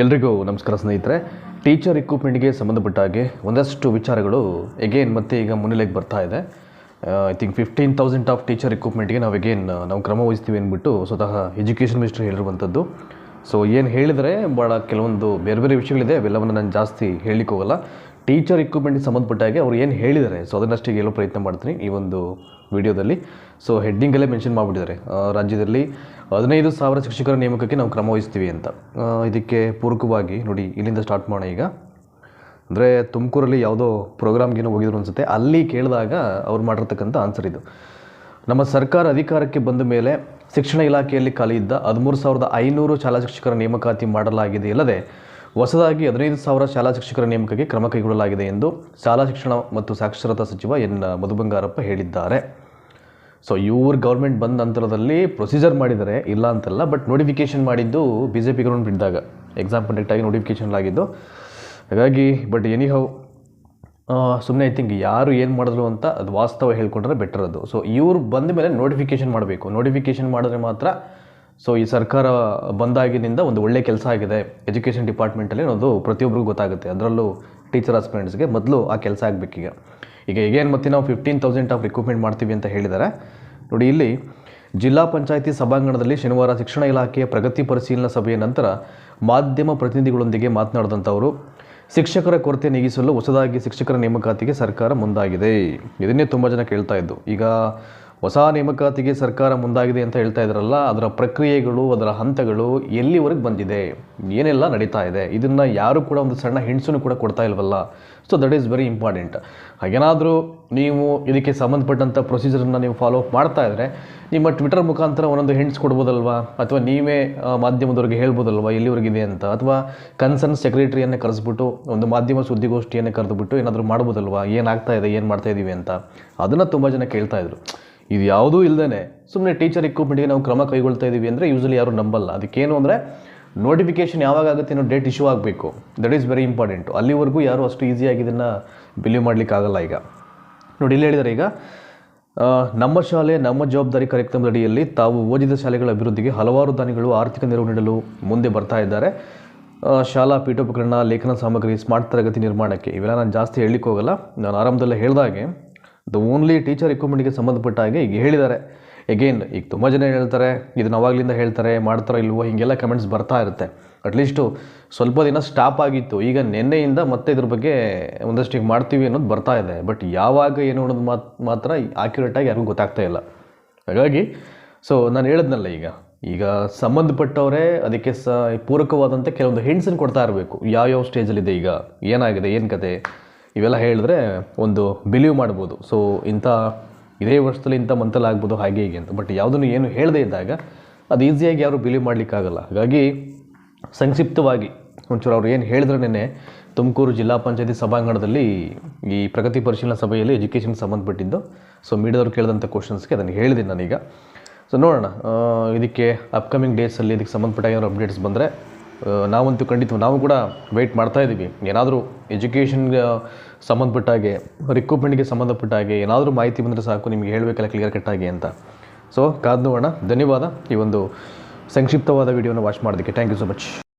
ಎಲ್ರಿಗೂ ನಮಸ್ಕಾರ ಸ್ನೇಹಿತರೆ. ಟೀಚರ್ ಇಕ್ವಿಪ್ಮೆಂಟ್ಗೆ ಸಂಬಂಧಪಟ್ಟ ಹಾಗೆ ಒಂದಷ್ಟು ವಿಚಾರಗಳು ಎಗೇನ್ ಮತ್ತೆ ಈಗ ಮುನ್ನೆಲೆಗೆ ಬರ್ತಾ ಇದೆ. I think fifteen thousand of teacher ಇಕ್ವಿಪ್ಮೆಂಟ್ಗೆ ನಾವು ಎಗೇನ್ ನಾವು ಕ್ರಮ ವಹಿಸ್ತೀವಿ ಅಂದ್ಬಿಟ್ಟು ಸ್ವತಃ ಎಜುಕೇಷನ್ ಮಿನಿಸ್ಟರ್ ಹೇಳಿರುವಂಥದ್ದು. ಸೊ ಏನು ಹೇಳಿದರೆ ಭಾಳ ಕೆಲವೊಂದು ಬೇರೆ ಬೇರೆ ವಿಷಯಗಳಿದೆ, ಅವೆಲ್ಲವನ್ನು ನಾನು ಜಾಸ್ತಿ ಹೇಳಲಿಕ್ಕೆ ಹೋಗಲ್ಲ. ಟೀಚರ್ ಇಕ್ವಿಪ್ಮೆಂಟ್ಗೆ ಸಂಬಂಧಪಟ್ಟ ಹಾಗೆ ಅವ್ರು ಏನು ಹೇಳಿದ್ದಾರೆ ಸೊ ಅದನ್ನಷ್ಟೇ ಹೇಳೋ ಪ್ರಯತ್ನ ಮಾಡ್ತೀನಿ ಈ ಒಂದು ವಿಡಿಯೋದಲ್ಲಿ ಸೊ ಹೆಡ್ಡಿಂಗಲ್ಲೇ ಮೆನ್ಷನ್ ಮಾಡಿಬಿಟ್ಟಿದ್ದಾರೆ. ರಾಜ್ಯದಲ್ಲಿ ಹದಿನೈದು ಸಾವಿರ ಶಿಕ್ಷಕರ ನೇಮಕಕ್ಕೆ ನಾವು ಕ್ರಮ ವಹಿಸ್ತೀವಿ ಅಂತ. ಇದಕ್ಕೆ ಪೂರಕವಾಗಿ ನೋಡಿ, ಇಲ್ಲಿಂದ ಸ್ಟಾರ್ಟ್ ಮಾಡೋಣ ಈಗ. ಅಂದರೆ ತುಮಕೂರಲ್ಲಿ ಯಾವುದೋ ಪ್ರೋಗ್ರಾಮ್ಗೇನೋ ಹೋಗಿದ್ರು ಅನಿಸುತ್ತೆ. ಅಲ್ಲಿ ಕೇಳಿದಾಗ ಅವ್ರು ಮಾಡಿರ್ತಕ್ಕಂಥ ಆನ್ಸರ್ ಇದು. ನಮ್ಮ ಸರ್ಕಾರ ಅಧಿಕಾರಕ್ಕೆ ಬಂದ ಮೇಲೆ ಶಿಕ್ಷಣ ಇಲಾಖೆಯಲ್ಲಿ ಖಾಲಿ ಇದ್ದ ಹದಿಮೂರು ಸಾವಿರದ ಐನೂರು ಶಾಲಾ ಶಿಕ್ಷಕರ ನೇಮಕಾತಿ ಮಾಡಲಾಗಿದೆ ಅಲ್ಲದೆ ಹೊಸದಾಗಿ ಹದಿನೈದು ಸಾವಿರ ಶಾಲಾ ಶಿಕ್ಷಕರ ನೇಮಕಕ್ಕೆ ಕ್ರಮ ಕೈಗೊಳ್ಳಲಾಗಿದೆ ಎಂದು ಶಾಲಾ ಶಿಕ್ಷಣ ಮತ್ತು ಸಾಕ್ಷರತಾ ಸಚಿವ ಎನ್ ಮಧುಬಂಗಾರಪ್ಪ ಹೇಳಿದ್ದಾರೆ. ಸೊ ಇವ್ರ ಗೌರ್ಮೆಂಟ್ ಬಂದ ನಂತರದಲ್ಲಿ ಪ್ರೊಸೀಜರ್ ಮಾಡಿದ್ದಾರೆ ಇಲ್ಲ ಅಂತಲ್ಲ ಬಟ್ ನೋಟಿಫಿಕೇಶನ್ ಮಾಡಿದ್ದು ಬಿ ಜೆ ಪಿ ಗೌರ್ಮೆಂಟ್ ಬಿಟ್ಟಾಗ ಎಕ್ಸಾಮ್ ಕಂಡಕ್ಟಾಗಿ ನೋಟಿಫಿಕೇಷನ್ ಆಗಿದ್ದು ಹಾಗಾಗಿ ಬಟ್ ಎನಿ ಹೌ ಸುಮ್ಮನೆ ಐ ಥಿಂಕ್ ಯಾರು ಏನು ಮಾಡಿದ್ರು ಅಂತ ಅದು ವಾಸ್ತವ ಹೇಳ್ಕೊಂಡ್ರೆ ಬೆಟರ್ ಅದು. ಸೊ ಇವ್ರು ಬಂದ ಮೇಲೆ ನೋಟಿಫಿಕೇಶನ್ ಮಾಡಬೇಕು. ನೋಟಿಫಿಕೇಶನ್ ಮಾಡಿದ್ರೆ ಮಾತ್ರ ಸೊ ಈ ಸರ್ಕಾರ ಬಂದಾಗಿನಿಂದ ಒಂದು ಒಳ್ಳೆ ಕೆಲಸ ಆಗಿದೆ. ಎಜುಕೇಷನ್ ಡಿಪಾರ್ಟ್ಮೆಂಟಲ್ಲಿ ಅನ್ನೋದು ಪ್ರತಿಯೊಬ್ಬರಿಗೂ ಗೊತ್ತಾಗುತ್ತೆ. ಅದರಲ್ಲೂ ಟೀಚರ್ ಆಸ್ಪಿರೆಂಟ್ಸ್ಗೆ ಮೊದಲು ಆ ಕೆಲಸ ಆಗಬೇಕೀಗ. ಈಗ ಈಗೇನು ಮತ್ತೆ ನಾವು ಫಿಫ್ಟೀನ್ ತೌಸಂಡ್ ಆಫ್ ರಿಕ್ರೂಟ್ಮೆಂಟ್ ಮಾಡ್ತೀವಿ ಅಂತ ಹೇಳಿದ್ದಾರೆ ನೋಡಿ, ಇಲ್ಲಿ ಜಿಲ್ಲಾ ಪಂಚಾಯಿತಿ ಸಭಾಂಗಣದಲ್ಲಿ ಶನಿವಾರ ಶಿಕ್ಷಣ ಇಲಾಖೆಯ ಪ್ರಗತಿ ಪರಿಶೀಲನಾ ಸಭೆಯ ನಂತರ ಮಾಧ್ಯಮ ಪ್ರತಿನಿಧಿಗಳೊಂದಿಗೆ ಮಾತನಾಡಿದಂಥವರು, ಶಿಕ್ಷಕರ ಕೊರತೆ ನೀಗಿಸಲು ಹೊಸದಾಗಿ ಶಿಕ್ಷಕರ ನೇಮಕಾತಿಗೆ ಸರ್ಕಾರ ಮುಂದಾಗಿದೆ. ಇದನ್ನೇ ತುಂಬ ಜನ ಕೇಳ್ತಾ ಇದ್ದು. ಈಗ ಹೊಸ ನೇಮಕಾತಿಗೆ ಸರ್ಕಾರ ಮುಂದಾಗಿದೆ ಅಂತ ಹೇಳ್ತಾ ಇದ್ರಲ್ಲ, ಅದರ ಪ್ರಕ್ರಿಯೆಗಳು, ಅದರ ಹಂತಗಳು ಎಲ್ಲಿವರೆಗೆ ಬಂದಿದೆ, ಏನೆಲ್ಲ ನಡೀತಾ ಇದೆ, ಇದನ್ನು ಯಾರು ಕೂಡ ಒಂದು ಸಣ್ಣ ಹಿಂಡ್ಸೂ ಕೂಡ ಕೊಡ್ತಾ ಇಲ್ವಲ್ಲ. So that is very important ಹಾಗೇನಾದರೂ ನೀವು ಇದಕ್ಕೆ ಸಂಬಂಧಪಟ್ಟಂಥ ಪ್ರೊಸೀಜರನ್ನು ನೀವು ಫಾಲೋ ಅಪ್ ಮಾಡ್ತಾ ಇದ್ದರೆ ನಿಮ್ಮ ಟ್ವಿಟರ್ ಮುಖಾಂತರ ಒಂದೊಂದು ಹಿಂಟ್ಸ್ ಕೊಡ್ಬೋದಲ್ವಾ? ಅಥವಾ ನೀವೇ ಮಾಧ್ಯಮದವ್ರಿಗೆ ಹೇಳ್ಬೋದಲ್ವಾ, ಎಲ್ಲಿವರೆಗಿದೆ ಅಂತ? ಅಥವಾ ಕನ್ಸರ್ನ್ ಸೆಕ್ರೆಟರಿಯನ್ನು ಕರೆಸ್ಬಿಟ್ಟು, ಒಂದು ಮಾಧ್ಯಮ ಸುದ್ದಿಗೋಷ್ಠಿಯನ್ನು ಕರೆದುಬಿಟ್ಟು ಏನಾದರೂ ಮಾಡ್ಬೋದಲ್ವಾ? ಏನಾಗ್ತಾ ಇದೆ, ಏನು ಮಾಡ್ತಾ ಇದ್ದೀವಿ ಅಂತ? ಅದನ್ನು ತುಂಬ ಜನ ಕೇಳ್ತಾ ಇದ್ರು. ಇದು ಯಾವುದೂ ಇಲ್ಲದೇ ಸುಮ್ಮನೆ ಟೀಚರ್ ಇಕ್ವಿಪ್ಮೆಂಟ್ಗೆ ನಾವು ಕ್ರಮ ಕೈಗೊಳ್ತಾ ಇದ್ದೀವಿ ಅಂದರೆ ಯೂಸಲಿ ಯಾರು ನಂಬಲ್ಲ. ಅದಕ್ಕೇನು ಅಂದರೆ ನೋಟಿಫಿಕೇಷನ್ ಯಾವಾಗ ಆಗುತ್ತೆ ಅನ್ನೋ ಡೇಟ್ ಇಶ್ಯೂ ಆಗಬೇಕು. ದಟ್ ಈಸ್ ವೆರಿ ಇಂಪಾರ್ಟೆಂಟು ಅಲ್ಲಿವರೆಗೂ ಯಾರು ಅಷ್ಟು ಈಸಿಯಾಗಿ ಇದನ್ನು ಬಿಲೀವ್ ಮಾಡಲಿಕ್ಕಾಗಲ್ಲ ಈಗ. ನೋಡಿ, ಇಲ್ಲಿ ಹೇಳಿದರೆ ಈಗ ನಮ್ಮ ಶಾಲೆ, ನಮ್ಮ ಜವಾಬ್ದಾರಿ ಕಾರ್ಯಕ್ರಮದ ಅಡಿಯಲ್ಲಿ ತಾವು ಓದಿದ ಶಾಲೆಗಳ ಅಭಿವೃದ್ಧಿಗೆ ಹಲವಾರು ದಾನಿಗಳು ಆರ್ಥಿಕ ನೆರವು ನೀಡಲು ಮುಂದೆ ಬರ್ತಾ ಇದ್ದಾರೆ. ಶಾಲಾ ಪೀಠೋಪಕರಣ, ಲೇಖನ ಸಾಮಗ್ರಿ ಸ್ಮಾರ್ಟ್ ತರಗತಿ ನಿರ್ಮಾಣಕ್ಕೆ ಇವೆಲ್ಲ ನಾನು ಜಾಸ್ತಿ ಹೇಳಲಿಕ್ಕೆ ಹೋಗಲ್ಲ. ನಾನು ಆರಂಭದಲ್ಲೇ ಹೇಳಿದಾಗೆ ದ ಓನ್ಲಿ ಟೀಚರ್ ರಿಕ್ರೂಟ್ಮೆಂಟ್ಗೆ ಸಂಬಂಧಪಟ್ಟ ಹಾಗೆ ಈಗ ಹೇಳಿದ್ದಾರೆ. ಎಗೇನ್ ಈಗ ತುಂಬ ಜನ ಹೇಳ್ತಾರೆ ಇದನ್ನ ಅವಾಗಲಿಂದ ಹೇಳ್ತಾರೆ, ಮಾಡ್ತಾರೋ ಇಲ್ವೋ, ಹೀಗೆಲ್ಲ ಕಮೆಂಟ್ಸ್ ಬರ್ತಾ ಇರುತ್ತೆ. ಅಟ್ಲೀಸ್ಟು ಸ್ವಲ್ಪ ದಿನ ಸ್ಟಾಪ್ ಆಗಿತ್ತು. ಈಗ ನಿನ್ನೆಯಿಂದ ಮತ್ತೆ ಇದ್ರ ಬಗ್ಗೆ ಒಂದಷ್ಟು ಈಗ ಮಾಡ್ತೀವಿ ಅನ್ನೋದು ಬರ್ತಾ ಇದೆ. ಬಟ್ ಯಾವಾಗ ಏನು ಅನ್ನೋದು ಮಾತು, ಮಾತ್ರ ಆ್ಯಕ್ಯುರೇಟಾಗಿ ಯಾರಿಗೂ ಗೊತ್ತಾಗ್ತಾ ಇಲ್ಲ. ಹಾಗಾಗಿ ಸೊ ನಾನು ಹೇಳಿದ್ನಲ್ಲ ಈಗ. ಈಗ ಸಂಬಂಧಪಟ್ಟವರೇ ಅದಕ್ಕೆ ಸ ಪೂರಕವಾದಂಥ ಕೆಲವೊಂದು ಹಿಂಟ್ಸನ್ನು ಕೊಡ್ತಾ ಇರಬೇಕು. ಯಾವ್ಯಾವ ಸ್ಟೇಜಲ್ಲಿದೆ ಈಗ? ಏನಾಗಿದೆ? ಏನು ಕತೆ? ಇವೆಲ್ಲ ಹೇಳಿದ್ರೆ ಒಂದು ಬಿಲೀವ್ ಮಾಡ್ಬೋದು. ಸೊ ಇಂಥ ಇದೇ ವರ್ಷದಲ್ಲಿ ಇಂಥ ಮಂತಲ್ಲಿ ಆಗ್ಬೋದು, ಹಾಗೆ ಹೀಗೆ ಅಂತ. ಬಟ್ ಯಾವುದನ್ನು ಏನು ಹೇಳದೇ ಇದ್ದಾಗ ಅದು ಈಸಿಯಾಗಿ ಯಾರು ಬಿಲೀವ್ ಮಾಡಲಿಕ್ಕಾಗಲ್ಲ. ಹಾಗಾಗಿ ಸಂಕ್ಷಿಪ್ತವಾಗಿ ಒಂಚೂರು ಅವ್ರು ಏನು ಹೇಳಿದ್ರೆ ನೆನ್ನೆ ತುಮಕೂರು ಜಿಲ್ಲಾ ಪಂಚಾಯತಿ ಸಭಾಂಗಣದಲ್ಲಿ ಈ ಪ್ರಗತಿ ಪರಿಶೀಲನಾ ಸಭೆಯಲ್ಲಿ ಎಜುಕೇಷನ್ಗೆ ಸಂಬಂಧಪಟ್ಟಿದ್ದು. ಸೊ ಮೀಡಿಯಾದವ್ರು ಕೇಳಿದಂಥ ಕ್ವಶನ್ಸ್ಗೆ ಅದನ್ನು ಹೇಳಿದೆ ನಾನೀಗ. ಸೊ ನೋಡೋಣ ಇದಕ್ಕೆ ಅಪ್ಕಮಿಂಗ್ ಡೇಸಲ್ಲಿ ಇದಕ್ಕೆ ಸಂಬಂಧಪಟ್ಟ ಏನಾದ್ರು ಅಪ್ಡೇಟ್ಸ್ ಬಂದರೆ ನಾವಂತೂ ಖಂಡಿತ ನಾವು ಕೂಡ ವೆಯ್ಟ್ ಮಾಡ್ತಾ ಇದ್ದೀವಿ. ಏನಾದರೂ ಎಜುಕೇಷನ್ಗೆ ಸಂಬಂಧಪಟ್ಟ ಹಾಗೆ ರಿಕ್ರೂಟ್ಮೆಂಟ್ಗೆ ಸಂಬಂಧಪಟ್ಟ ಹಾಗೆ, ಏನಾದರೂ ಮಾಹಿತಿ ಬಂದರೆ ಸಾಕು, ನಿಮಗೆ ಹೇಳಬೇಕಲ್ಲ ಕ್ಲಿಯರ್ ಕಟ್ಟಾಗಿ ಅಂತ. ಸೊ ಕಾದ್ ನೋಡೋಣ. ಧನ್ಯವಾದ. ಈ ಒಂದು ಸಂಕ್ಷಿಪ್ತವಾದ ವಿಡಿಯೋನ ವಾಚ್ ಮಾಡೋದಕ್ಕೆ. Thank you so much